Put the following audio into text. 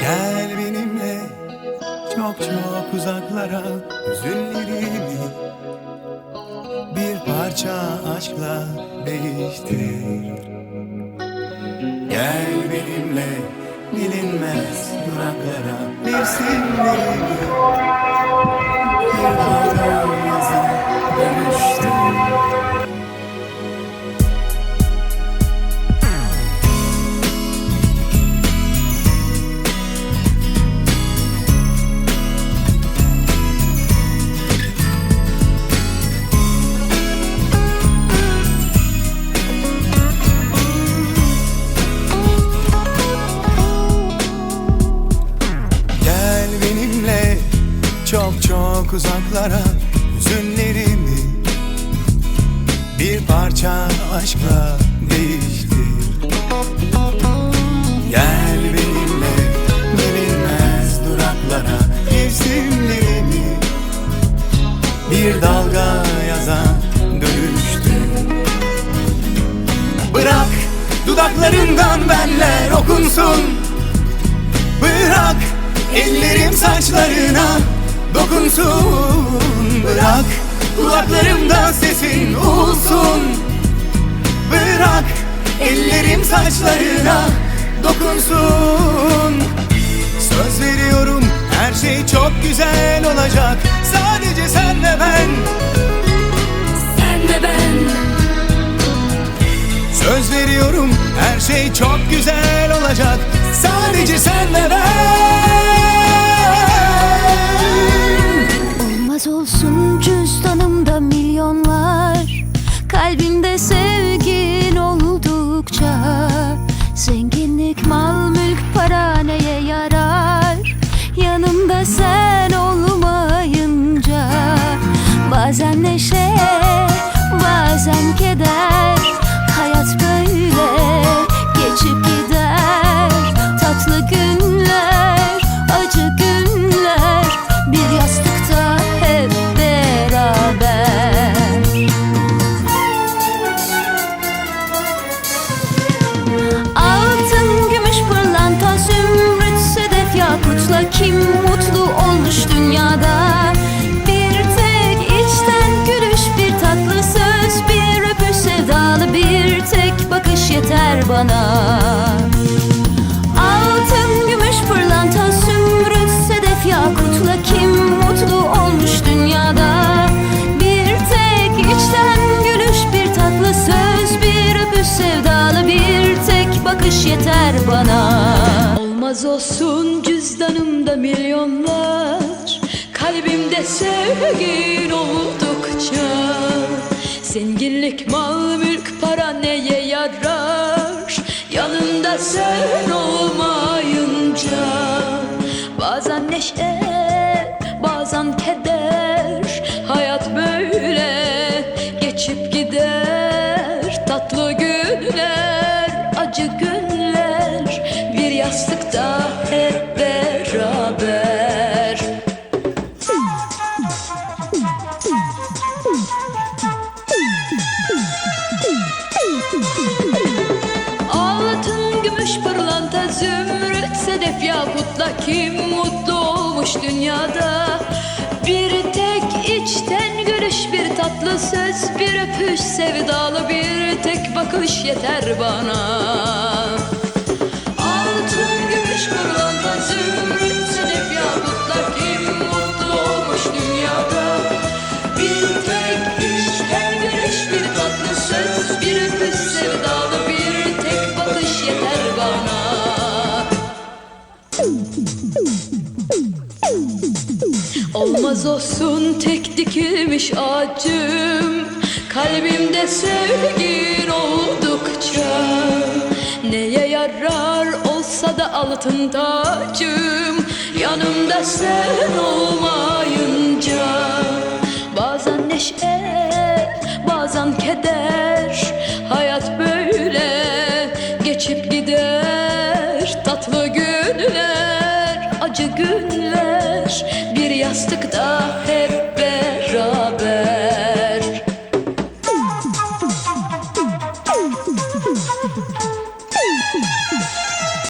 Gel benimle. Çok çok uzaklara Hüzünlerimi bir parça aşkla değiştir. Gel benimle bilinmez duraklara Mevsimlerimi bir dalga yaza dönüştür çok uzaklara Hüzünlerimi. Bir parça aşkla değiştir Gel benimle bilinmez duraklara Mevsimlerimi. Bir dalga yazan dönüştür Bırak dudaklarından benler okunsun. Bırak ellerim saçlarına dokunsun Bırak kulaklarımda sesin olsun. Bırak ellerim saçlarına dokunsun. Söz veriyorum her şey çok güzel olacak. Sadece sen ve ben. Sen ve ben. Söz veriyorum her şey çok güzel olacak. Sadece sen ve ben olsun cüzdanımda milyonlar. Kalbimde sevgin oldukça Zenginlik, mal, bana. Altın, gümüş, pırlanta, zümrüt, sedef, yakutla Kim mutlu olmuş dünyada? Bir tek içten gülüş, bir tatlı söz Bir öpüş sevdalı, bir tek bakış yeter bana. Olmaz olsun cüzdanımda milyonlar Kalbimde sevgin oldukça. Zenginlik, mal, mülk, sen olmayınca. Bazen neşe, bazen keder. Hayat böyle geçip gider. Tatlı günler, acı günler yakutla Kim mutlu olmuş dünyada? Bir tek içten gülüş, bir tatlı söz Bir öpüş sevdalı, bir tek bakış yeter bana Olmaz olsun tek dikilmiş ağacım Kalbimde sevgin oldukça. Neye yarar olsa da altın tacım Yanımda sen olmayınca. Bazen neşe, bazen keder yastıkta hep